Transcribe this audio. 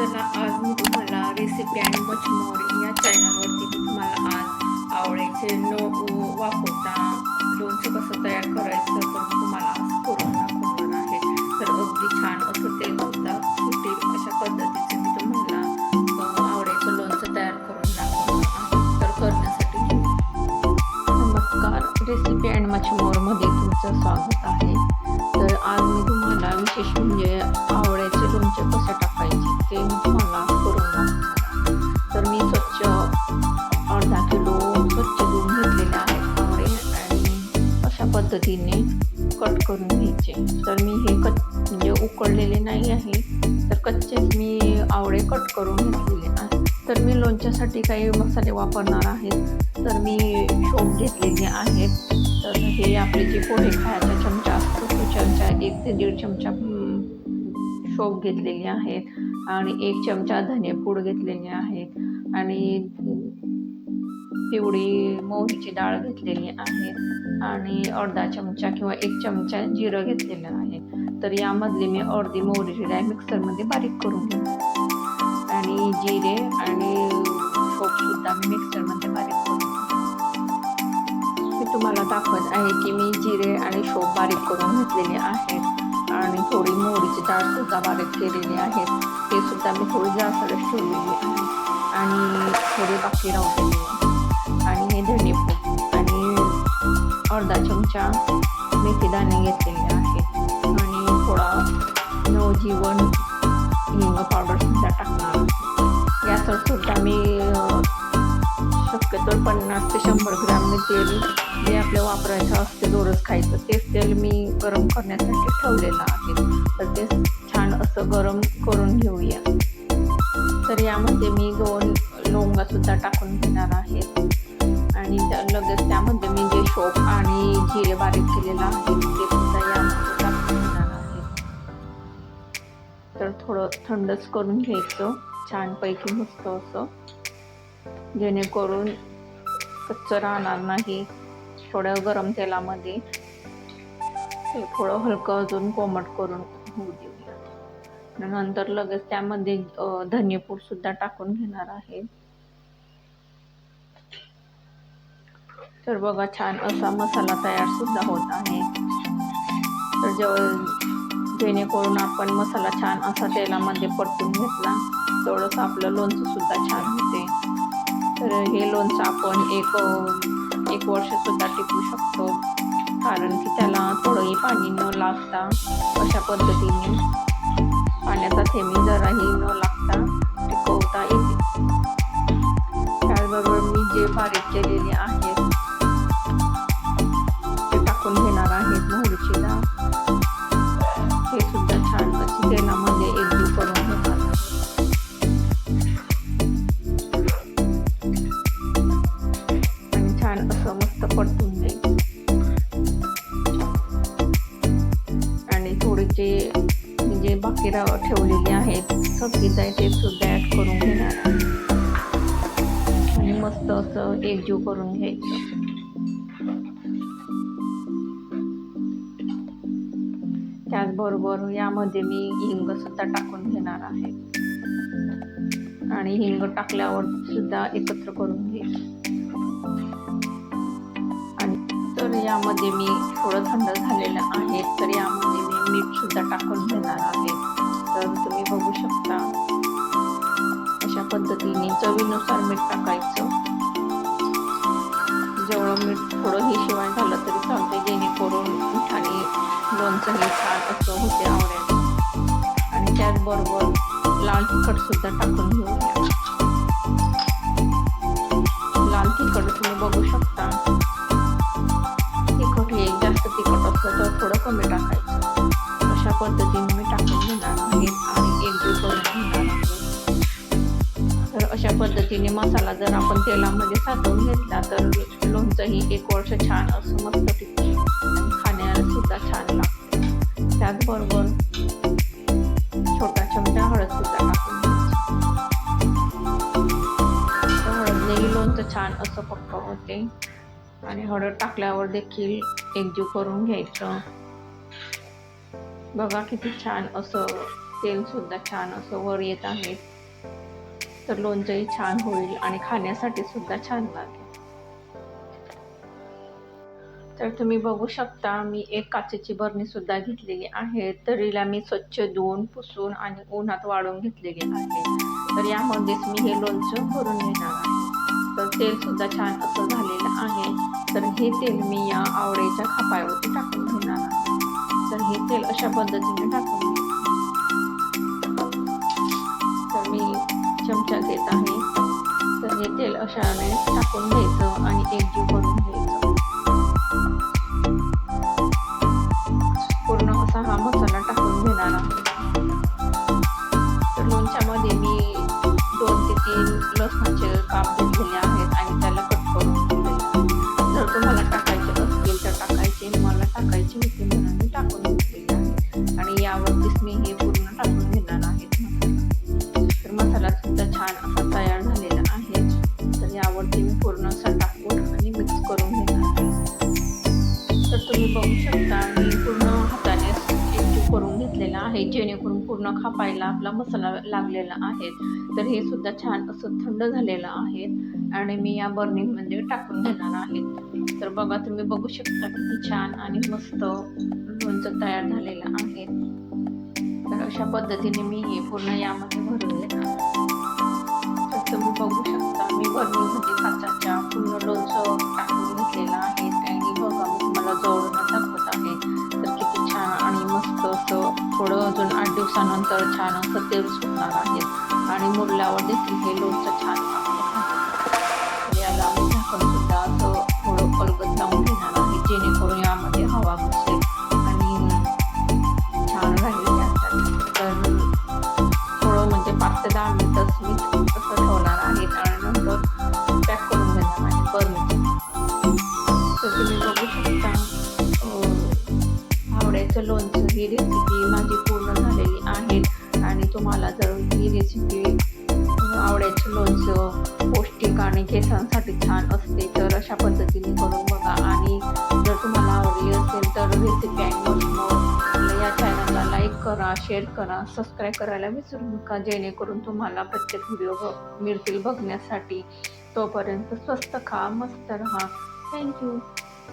चला आज मी तुम्हाला रेसिपी आणि मचमोरी या चॅनलवरती तुम्हाला आज आवळ्याचे न वापरता लोणचं कसं तयार करायचं तर तुम्हाला आज करून दाखवणार आहे. तर अगदी छान असं ते होता सुटे अशा पद्धतीचे मी तुम्हाला अ, आवळ्याचं लोणचं तयार करून दाखवणार आहे. तर करण्यासाठी नमस्कार रेसिपी अँड मच्छमोरमध्ये तुमचं स्वागत आहे. तर आज मी तुम्हाला विशेष म्हणजे आवळ्याचे ते करून तर मी स्वच्छ अर्धा किलो स्वच्छ धुवून घेतलेला आहे आवळे आणि अशा पद्धतीने कट करून घ्यायचे. तर मी हे कच म्हणजे उकळलेले नाही आहे तर कच्चेच मी आवळे कट करून घेतलेले आहे तर मी लोणच्यासाठी काही मसाले वापरणार आहेत तर मी शोप घेतलेले आहेत. तर हे आपले जे पोहे खायचा चमचा असतो तो चमचा एक ते दीड चमचा शोप घेतलेले आहेत. आणि एक चमचा धनेपूड घेतलेले आहे आणि पिवळी मोहरीची डाळ घेतलेली आहे. आणि अर्धा चमचा किंवा एक चमचा जिरं घेतलेलं आहे. तर यामधली मी अर्धी मोहरीची डाळ मिक्सरमध्ये बारीक करून घेते. आणि जिरे आणि शोपसुद्धा मी मिक्सरमध्ये बारीक करून मी तुम्हाला दाखवत आहे की मी जिरे आणि शोप बारीक करून घेतलेले आहेत. आणि थोडी मोहरीची डाळ सुद्धा बारीक केलेली आहे. ते सुद्धा मी थोडी जास्त ठेवलेली आहे. आणि थोडी बाकी राहलेली आणि हे धनेपूड आणि अर्धा चमचा मेथीदाणे घेतलेले आहे. आणि थोडा नवजीवन हिंग पावडर सुद्धा टाकणार आहे. सुद्धा मी शक्यतो पन्नास ते शंभर ग्रॅम मी तेल जे आपल्या वापरायचं असते दररोज खायचं तेच तेल मी गरम करण्यासाठी ठेवलेलं आहे. तर ते छान असं गरम करून घेऊया. तर यामध्ये मी दोन लोंगासुद्धा टाकून घेणार आहे. आणि त्या लगेच त्यामध्ये मी जे शोप आणि जिरे बारीक केलेलं आहे ते सुद्धा यामध्ये टाकून घेणार आहे. तर थोडं थंडच करून घ्यायचं. छानपैकी मस्त असं. जेणेकरून कच्चं राहणार नाही थोड्या गरम तेलामध्ये. ते थोडं हलकं अजून कोमट करून होऊ देऊया. नंतर लगेच त्यामध्ये अ, धनेपूड सुद्धा टाकून घेणार आहे. तर बघा छान असा मसाला तयार सुद्धा होत आहे. तर जेव्हा जेणेकरून आपण मसाला छान असा तेलामध्ये परतून घेतला. तेवढंच आपलं लोणचं सुद्धा छान होतं तर हे लोणचं आपण एक एक वर्ष सुद्धा टिकू शकतो. कारण की त्याला थोडंही पाणी न लागता अशा पद्धतीने पाण्याचा थेमी जराही न लागता टिकवता येते. त्याचबरोबर मी जे बारीक केलेले आहे छान असं मस्त परतून जाईल. आणि थोडेसे जे बाकी राव ठेवलेले आहेत सब्जीच आहे ते सुद्धा ॲड करून घेणार आणि मस्त असं एकजीव करून घ्यायचं. त्याचबरोबर यामध्ये मी हिंग सुद्धा टाकून घेणार आहे. आणि हिंग टाकल्यावर सुद्धा एकत्र करून घे. तर यामध्ये मी थोडं थंड झालेलं आहे तर यामध्ये मी मीठ सुद्धा टाकून घेणार आहे. तर तुम्ही बघू शकता अशा पद्धतीने चवीनुसार मीठ टाकायचं. जेवढं मीठ थोडं हे शिवाय झालं तरी चालते जेणेकरून मिठाने लोणचं हे छान असं होते आवडेल. आणि त्याचबरोबर लाल तिखट सुद्धा टाकून घेऊया. अशा पद्धतीने मसाला जर आपण तेलामध्ये साठवून घेतला तर लोणचंही एक वर्ष छान असं मस्त टिकते खाण्याला सुद्धा छान लागते. त्याचबरोबर छोटा चमचा हळद सुद्धा टाकून हळदनेही लोणचं छान असं पक्क होते. आणि हळद टाकल्यावर देखील एकजीव करून घ्यायचं. बघा किती छान असं तेलसुद्धा छान असं वर येत आहे. तर लोणचंही छान होईल आणि खाण्यासाठी सुद्धा छान लागेल. तर तुम्ही बघू शकता मी एक काचेची बरणी सुद्धा घेतलेली आहे. तरीला मी स्वच्छ धुवून पुसून आणि उन्हात वाळून घेतलेली आहे. तर यामध्येच मी हे लोणचं भरून घेणार आहे. तर तेल सुद्धा छान असं झालेलं आहे. तर हे तेल मी या आवळेच्या खापावरती टाकून घेणार आहे. तर हे तेल अशा पद्धतीने टाकून येत आहे. तर हे तेल अशाने टाकून घ्यायचं आणि एकजीव करून घ्यायचं. पूर्ण असा हा मसाला टाकून घेणार आहे. तर लोणच्यामध्ये मी दोन ते तीन लसणाचे काप घेतलेले आहेत आणि त्याला कट करून घेतलेले जर तुम्हाला टाकायचे असतील तर टाकायचे मला टाकायचे होते म्हणून मी टाकून घेतलेले आहे आणि यावरतीच मी हे पूर्ण टाकून घेणार आहे. तर सुद्धा छान असा तयार झालेला आहे. तर यावरती मी पूर्ण असा टाकून आणि मिक्स करून घेणार आहे. तर तुम्ही बघू शकता मी पूर्ण हाताने एकजीव करून घेतलेला आहे जेणेकरून पूर्ण खापायला आपला मसाला लागलेला आहे. तर हे सुद्धा छान असं थंड झालेलं आहे आणि मी या बर्निंगमध्ये टाकून घेणार आहे. तर बघा तुम्ही बघू शकता किती छान आणि मस्त लोणचं तयार झालेलं आहे. तर अशा पद्धतीने मी हे पूर्ण यामध्ये भरले तर तुम्ही बघू शकता मी बर्निंगमध्ये म्हणजे काचाच्या पूर्ण लोणचं टाकून घेतलेलं आहे. आणि बघा मी तुम्हाला जवळून दाखवत आहे. तर किती छान आणि मस्त असं थोडं अजून आठ दिवसानंतर छान असं तेल सुटणार आहे. आणि मुरल्यावर देखील हे लोणचं छान अं, लोणचं ही रेसिपी माझी पूर्ण झालेली आहे. आणि तुम्हाला जर ही रेसिपी आवड्याचं लोणचं पौष्टिक आणि केसांसाठी छान असते तर अशा पद्धतीने करून बघा. आणि जर तुम्हाला आवडली असेल तर रेसिपी आणि या चॅनलला लाईक करा शेअर करा सबस्क्राईब करायला विसरू नका. जेणेकरून तुम्हाला प्रत्येक व्हिडिओ मिळतील बघण्यासाठी. तोपर्यंत स्वस्त खा मस्त राहा. थँक्यू